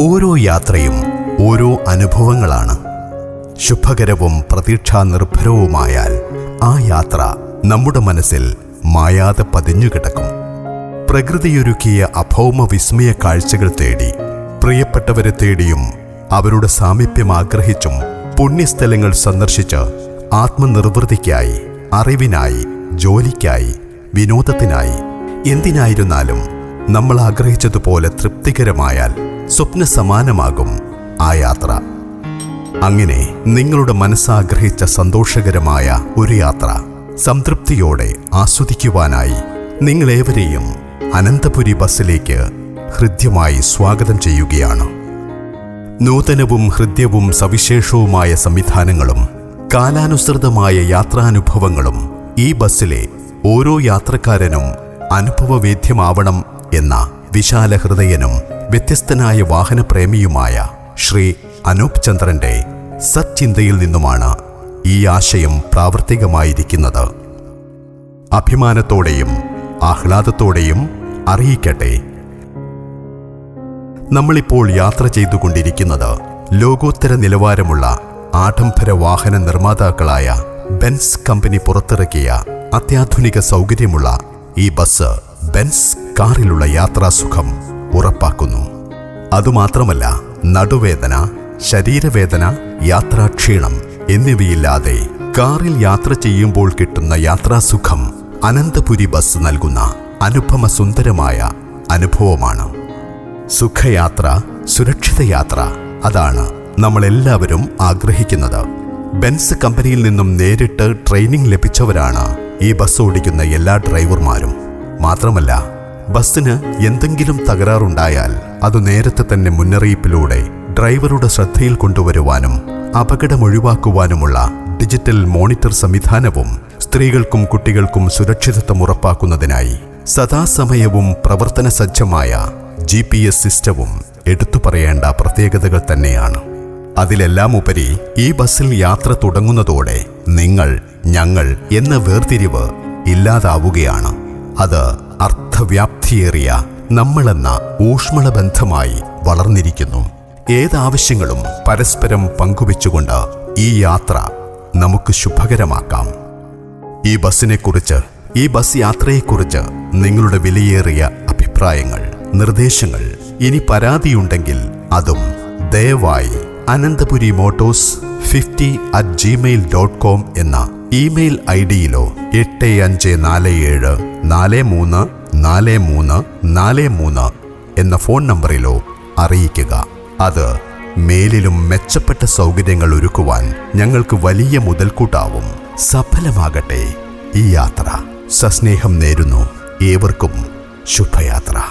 ഓരോ യാത്രയും ഓരോ അനുഭവങ്ങളാണ്. ശുഭകരവും പ്രതീക്ഷാ നിർഭരവുമായാൽ ആ യാത്ര നമ്മുടെ മനസ്സിൽ മായാതെ പതിഞ്ഞുകിടക്കും പ്രകൃതിയൊരുക്കിയ അഭൗമ വിസ്മയ കാഴ്ചകൾ തേടി പ്രിയപ്പെട്ടവരെ തേടിയും അവരുടെ സാമീപ്യം ആഗ്രഹിച്ചും പുണ്യസ്ഥലങ്ങൾ സന്ദർശിച്ച് ആത്മനിർവൃതിക്കായി അറിവിനായി ജോലിക്കായി വിനോദത്തിനായി എന്തിനായിരുന്നാലും നമ്മൾ ആഗ്രഹിച്ചതുപോലെ തൃപ്തികരമായാൽ സ്വപ്ന സമാനമാകും ആ യാത്ര. അങ്ങനെ നിങ്ങളുടെ മനസ്സാഗ്രഹിച്ച സന്തോഷകരമായ ഒരു യാത്ര സംതൃപ്തിയോടെ ആസ്വദിക്കുവാനായി നിങ്ങളേവരെയും അനന്തപുരി ബസ്സിലേക്ക് ഹൃദ്യമായി സ്വാഗതം ചെയ്യുകയാണ്. നൂതനവും ഹൃദ്യവും സവിശേഷവുമായ സംവിധാനങ്ങളും കാലാനുസൃതമായ യാത്രാനുഭവങ്ങളും ഈ ബസ്സിലെ ഓരോ യാത്രക്കാരനും അനുഭവവേദ്യമാവണം എന്ന വിശാല ഹൃദയനും വ്യത്യസ്തനായ വാഹനപ്രേമിയുമായ ശ്രീ അനൂപ് ചന്ദ്രന്റെ സച്ചിന്തയിൽ നിന്നുമാണ് ഈ ആശയം പ്രാവർത്തികമായിരിക്കുന്നത്. അഭിമാനത്തോടെയും ആഹ്ലാദത്തോടെയും അറിയിക്കട്ടെ. നമ്മളിപ്പോൾ യാത്ര ചെയ്തുകൊണ്ടിരിക്കുന്നത് ലോകോത്തര നിലവാരമുള്ള ആഡംബര വാഹന നിർമ്മാതാക്കളായ ബെൻസ് കമ്പനി പുറത്തിറക്കിയ അത്യാധുനിക സൗകര്യമുള്ള ഈ ബസ് ബെൻസ് കാറിലുള്ള യാത്രാസുഖം ഉറപ്പാക്കുന്നു. അതുമാത്രമല്ല നടുവേദന ശരീരവേദന യാത്രാക്ഷീണം എന്നിവയില്ലാതെ കാറിൽ യാത്ര ചെയ്യുമ്പോൾ കിട്ടുന്ന യാത്രാസുഖം അനന്തപുരി ബസ് നൽകുന്ന അനുപമ സുന്ദരമായ അനുഭവമാണ്. സുഖയാത്ര സുരക്ഷിത യാത്ര അതാണ് നമ്മളെല്ലാവരും ആഗ്രഹിക്കുന്നത്. ബെൻസ് കമ്പനിയിൽ നിന്നും നേരിട്ട് ട്രെയിനിങ് ലഭിച്ചവരാണ് ഈ ബസ് ഓടിക്കുന്ന എല്ലാ ഡ്രൈവർമാരും. മാത്രമല്ല ബസ്സിന് എന്തെങ്കിലും തകരാറുണ്ടായാൽ അത് നേരത്തെ തന്നെ മുന്നറിയിപ്പിലൂടെ ഡ്രൈവറുടെ ശ്രദ്ധയിൽ കൊണ്ടുവരുവാനും അപകടം ഒഴിവാക്കുവാനുമുള്ള ഡിജിറ്റൽ മോണിറ്റർ സംവിധാനവും സ്ത്രീകൾക്കും കുട്ടികൾക്കും സുരക്ഷിതത്വം ഉറപ്പാക്കുന്നതിനായി സദാസമയവും പ്രവർത്തന സജ്ജമായ ജി പി എസ് സിസ്റ്റവും എടുത്തു പറയേണ്ട പ്രത്യേകതകൾ തന്നെയാണ്. അതിലെല്ലാം ഉപരി ഈ ബസ്സിൽ യാത്ര തുടങ്ങുന്നതോടെ നിങ്ങൾ ഞങ്ങൾ എന്ന വേർതിരിവ് ഇല്ലാതാവുകയാണ്. അത് അർത്ഥവ്യാപ്തിയേറിയ നമ്മളെന്ന ഊഷ്മള ബന്ധമായി വളർന്നിരിക്കുന്നു. ഏതാവശ്യങ്ങളും പരസ്പരം പങ്കുവെച്ചുകൊണ്ട് ഈ യാത്ര നമുക്ക് ശുഭകരമാക്കാം. ഈ ബസ്സിനെക്കുറിച്ച് ഈ ബസ് യാത്രയെക്കുറിച്ച് നിങ്ങളുടെ വിലയേറിയ അഭിപ്രായങ്ങൾ നിർദ്ദേശങ്ങൾ ഇനി പരാതിയുണ്ടെങ്കിൽ അതും ദയവായി Ananthapuri motors fifty at Gmail dot com എന്ന ഇമെയിൽ ഐ ഡിയിലോ എട്ട് അഞ്ച് നാല് ഏഴ് നാല് മൂന്ന് നാല് മൂന്ന് നാല് മൂന്ന് എന്ന ഫോൺ നമ്പറിലോ അറിയിക്കുക. അത് മേലിലും മെച്ചപ്പെട്ട സൗകര്യങ്ങൾ ഒരുക്കുവാൻ ഞങ്ങൾക്ക് വലിയ മുതൽക്കൂട്ടാവും. സഫലമാകട്ടെ ഈ യാത്ര. സസ്നേഹം നേരുന്നു. ഏവർക്കും ശുഭയാത്ര.